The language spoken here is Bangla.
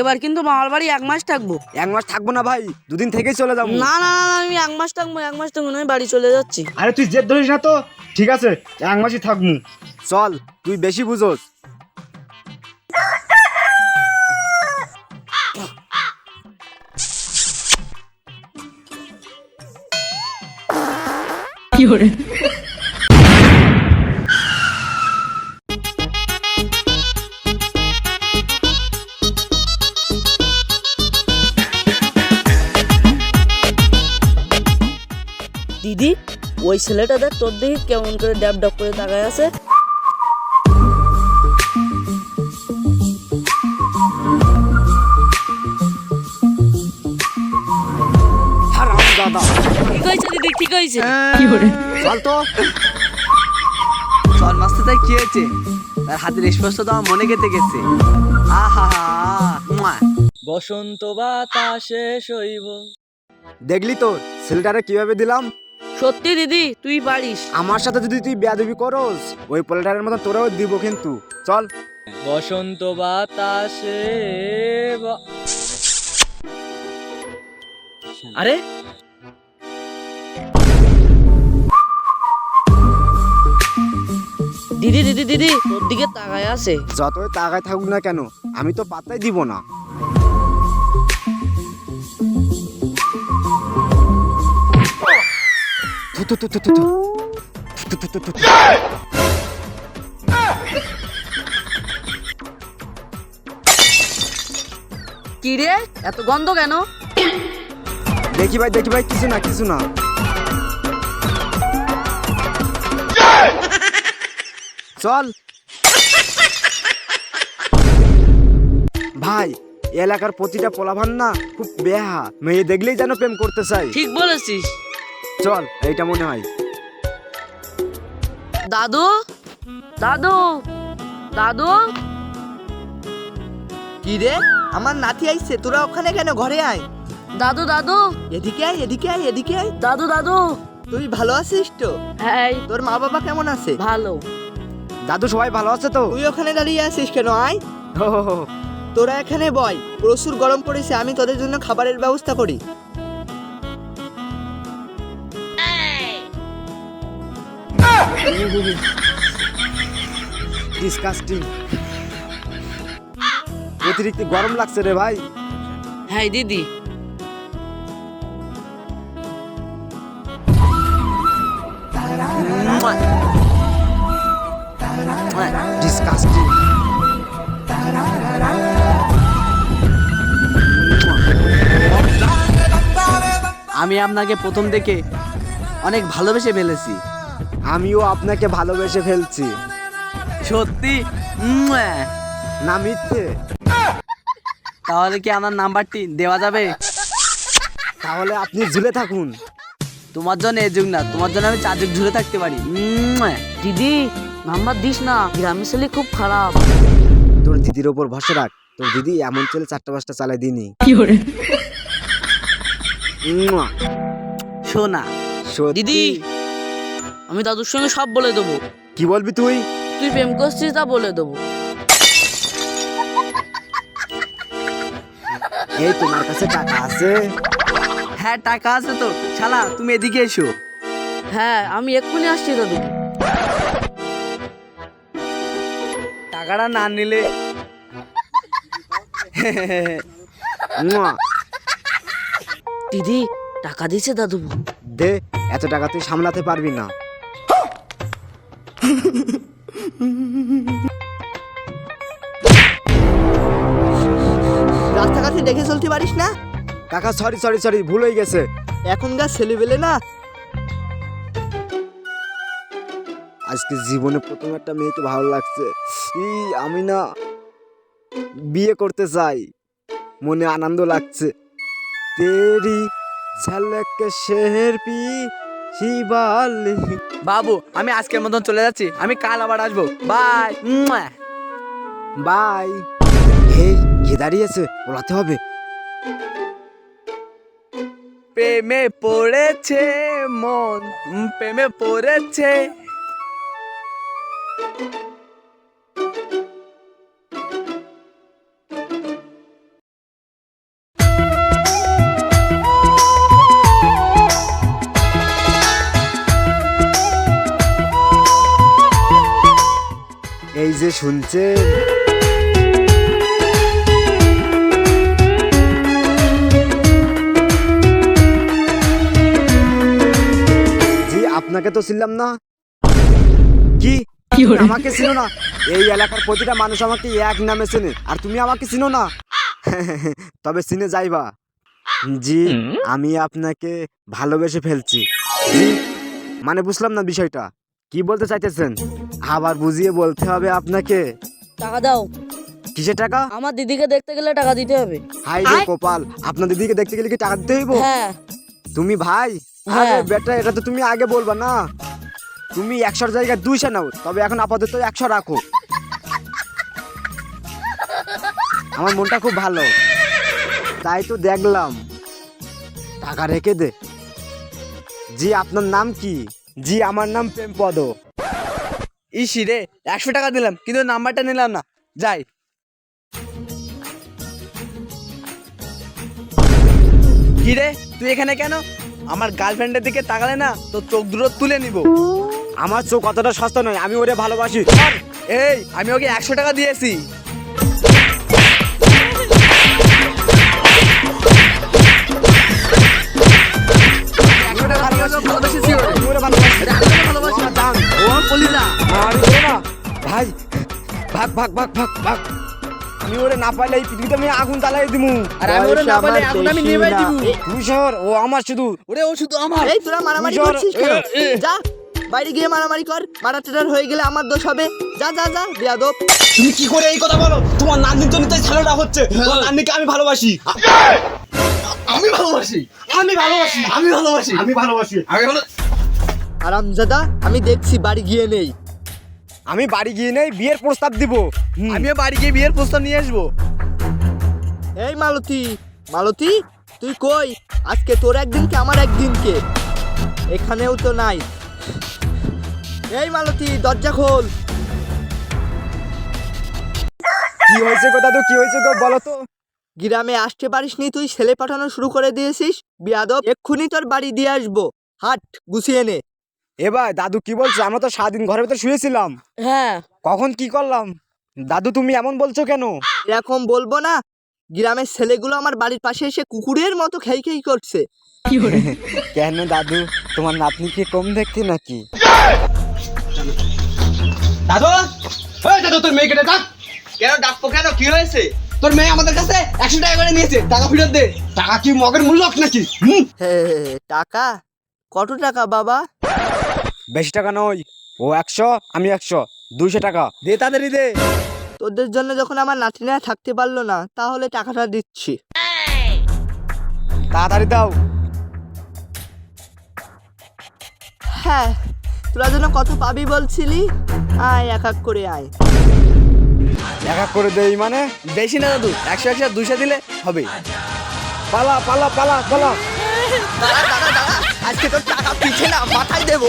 এবার কিন্তু মামার বাড়ি এক মাস থাকব। এক মাস থাকব না ভাই দুদিন থেকেই চলে যাব। না না না আমি এক মাস থাকব এক মাস থাকব না আমি বাড়ি চলে যাচ্ছি। আরে তুই জেদ ধরিস না তো? ঠিক আছে এক মাসই থাকব। চল তুই বেশি বুঝোস। দিদি ওই ছেলেটা দেখ তোর দেখি কেমন করে ড্যাব ড্যাব করে তাকায় আছে। হারাম দাদা ঠিক হয়েছে দিদি ঠিক হয়েছে চল তো। চল মাস্টার তাই কি হয়েছে? তার হাতের স্পর্শ তো আমার মনে গেতে গেছে। আহা বসন্ত বাতাসে শৈব। দেখলি তো ছেলেটারে কীভাবে দিলাম? সত্যি দিদি তুই পারিস। আমার সাথে যদি তুই বেয়াদবি করস ওই পোলাটারের মতো তোরাও দিব কিন্তু। চল। বসন্ত বাতাসে বা- আরে? দিদি দিদি দিদি তোর দিকে তাকায় আছে। যতই তাকায় থাকুক না কেন আমি তো পাত্তাই দিব না। কি রে এত গন্ধ কেন? দেখি ভাই দেখি ভাই কিছু না কিছু না। চল। ভাই এই এলাকার প্রতিটা পোলাভান না খুব বেহা মেয়ে দেখলেই যেন প্রেম করতে চাই ঠিক বলেছিস। চল এইটা মনে হয়। দাদু? দাদু? দাদু? কি রে? আমার নাতি আইছে তোরা ওখানে কেন ঘরে আয়? দাদু দাদু? এদিকে আয় এদিকে আয় এদিকে আয়। দাদু দাদু? তুই ভালো আছিস তো? হ্যাঁ তোর মা বাবা কেমন আছে? ভালো। দাদু সবাই ভালো আছে তো? তুই ওখানে দাঁড়িয়ে আছিস কেন? আয়। হো, হো, হো। তোরা এখানে বয় প্রচুর গরম পড়েছে আমি তোদের জন্য খাবারের ব্যবস্থা করি। ডিসকাস্টিং অতিরিক্ত গরম লাগছে রে ভাই। হ্যাঁ দিদি। ডিসকাস্টিং আমি আপনাকে প্রথম থেকে অনেক ভালোবেসে ফেলেছি। আমিও আপনাকে ভালোবেসে ফেলছি। সত্যি। না মিথ্যে। তাহলে কি আমার নাম্বারটি দেওয়া যাবে? তাহলে আপনি ঝুলে থাকুন। তোমার জন্য এই যুগ না তোমার জন্য আমি চার যুগ ঝুলে থাকতে পারি। দিদি নাম্বার দিস না গ্রামের ছেলে খুব খারাপ। তোর দিদির ওপর ভরসা রাখ। তোর দিদি এমন চলে চারটা পাঁচটা চালাই দিনি। সত্যি? দিদি আমি দাদুর সঙ্গে সব বলে দেবো। কি বলবি তুই? তুই প্রেম করছিস তা বলে দেবো। এই তোমার কাছে টাকা আছে? হ্যাঁ টাকা আছে তো। শালা তুমি এদিকে এসো। হ্যাঁ আমি এক্ষুনি আসছি দাদু। টাকাটা না নিলে মুয়া। দিদি টাকা দিছে দাদু দে এত টাকা তুই সামলাতে পারবি না। রাস্তাঘাটে দেখে চলতে পারিস না? কাকা সরি সরি সরি ভুল হয়ে গেছে। এখনকার ছেলেবেলে না? আজকে জীবনে প্রথম একটা মেয়েকে ভালো লাগছে। আমি না বিয়ে করতে চাই। মনে আনন্দ লাগছে। তেরি ঝলক শেহর পি শিবালি। বাবু, আমি আজকের মতন চলে যাচ্ছি। আমি কাল আবার আসব। বাই। বাই। এই কে দাঁড়িয়েছে? বলাতে হবে। প্রেমে পড়েছে মন প্রেমে পড়েছে। যে শুনছেন জি আপনাকে তো ছিলাম না। কি? আমাকে চিনো না? এই এলাকার প্রতিটা মানুষ আমাকে এক নামে চেনে আর তুমি আমাকে চিনো না? তবে চিনে যাইবা। জি আমি আপনাকে ভালোবেসে ফেলছি। মানে বুঝলাম না বিষয়টা। কি বলতে চাইতেছেন? আবার বুঝিয়ে বলতে হবে আপনাকে। টাকা দাও। কিসের টাকা? আমার দিদিকে দেখতে গেলে টাকা দিতে হবে। হাই রে গোপাল আপনার দিদিকে দেখতে গেলে কি টাকা দিতে হইব? হ্যাঁ। তুমি ভাই? হ্যাঁ। আরে বেটা এটা তো তুমি আগে বলবা না। তুমি একশোর জায়গায় দুইশো নাও তবে এখন আপাতত একশো রাখো। আমার মনটা খুব ভালো। তাই তো দেখলাম। টাকা রেখে দে। জি আপনার নাম কি? জি, আমার নাম প্রেমপদ। ইসি রে, একশো টাকা দিলাম, কিন্তু নাম্বারটা নিলাম না। যাই। কি রে, তুই এখানে কেন? আমার গার্লফ্রেন্ডের দিকে তাকালে না তো চোখ দুটো তুলে নিব। আমার চোখ অতটা সস্তা নয়, আমি ওরে ভালোবাসি। এই, আমি ওকে একশো টাকা দিয়েছি। ভালোবাসি কলিজা। আরে না ভাই ভাগ ভাগ ভাগ ভাগ ভাগ। আমি ওরে না পাইলে এই পৃথিবীতে আমি আগুন জ্বালাই দিমু। আর আমি ওরে না পারলে এখন আমি নিয়ে বাই দিব তুই সর ও আমার শুধু। ওরে ও শুধু আমার। এই তোরা মারামারি করছিস কেন। যা বাইরে গিয়ে মারামারি কর। মারা টাটার হয়ে গেলে আমার দোষ হবে। যা যা যা বিয়াদব। তুমি কি করে এই কথা বলো? তোমার নান্দির জন্য তো খেলাটা হচ্ছে। তোমার নান্দিকে আমি ভালোবাসি। আমি ভালোবাসি। আমি ভালোবাসি। আমি ভালোবাসি। আমি ভালোবাসি। আমি ভালো আরামজাদা আমি দেখছি বাড়ি গিয়ে নেই। আমি বাড়ি গিয়ে নেই বিয়ের প্রস্তাব দিব। আমিও বাড়ি গিয়ে বিয়ের প্রস্তাব নিয়ে আসব। এই মালতী মালতী তুই কই? আজকে তোর একদিন কে আমার একদিন কে? এখানেও তো নাই। এই মালতী দরজা খোল। কি হয়েছে গো দাদু কি হয়েছে গো বলো তো। গ্রামে আসতে পারিসনি তুই ছেলে পাঠানো শুরু করে দিয়েছিস। বিয়াদব এক্ষুনি তোর বাড়ি দিয়ে আসব। হাট গুছিয়ে নে। এবার দাদু কি বলছো? আমরা তো সারাদিন ঘরের ভিতরে শুয়েছিলাম। হ্যাঁ। কখন কি করলাম? দাদু তুমি এমন বলছো কেন? এরকম বলব না। গ্রামের ছেলেগুলো আমার বাড়ির পাশে এসে কুকুরের মতো খেই খেই করছে। কেন দাদু? তোমার নাতনি কি কম দেখতে নাকি? দাদু! এই দাদু তোর মেয়েকে ডাক কেন ডাকবো কেন? কি হয়েছে? তোর মেয়ে আমাদের কাছে একশো টাকা করে নিয়েছে। টাকা ফেরত দে। টাকা কি মগের মূল্য নাকি? টাকা? কত টাকা বাবা? বেশি টাকা নয়। ও একশো আমি একশো দুইশো টাকা। দে তাড়াতাড়ি দে। তোদের জন্য যখন আমার নাতি নাতিনা থাকতে পারল না তাহলে টাকাটা দিচ্ছি। তাড়াতাড়ি দাও। হ্যাঁ তোরা যেন কত পাবি বলছিলি? আয় এক এক করে আয়। এক এক করে দেই মানে? বেশি না দাদু একশো একশো দুশো দিলে হবে। পালা পালা পালা পালা। আজকে তোর টাকা পিছে না মাথায় দেবো।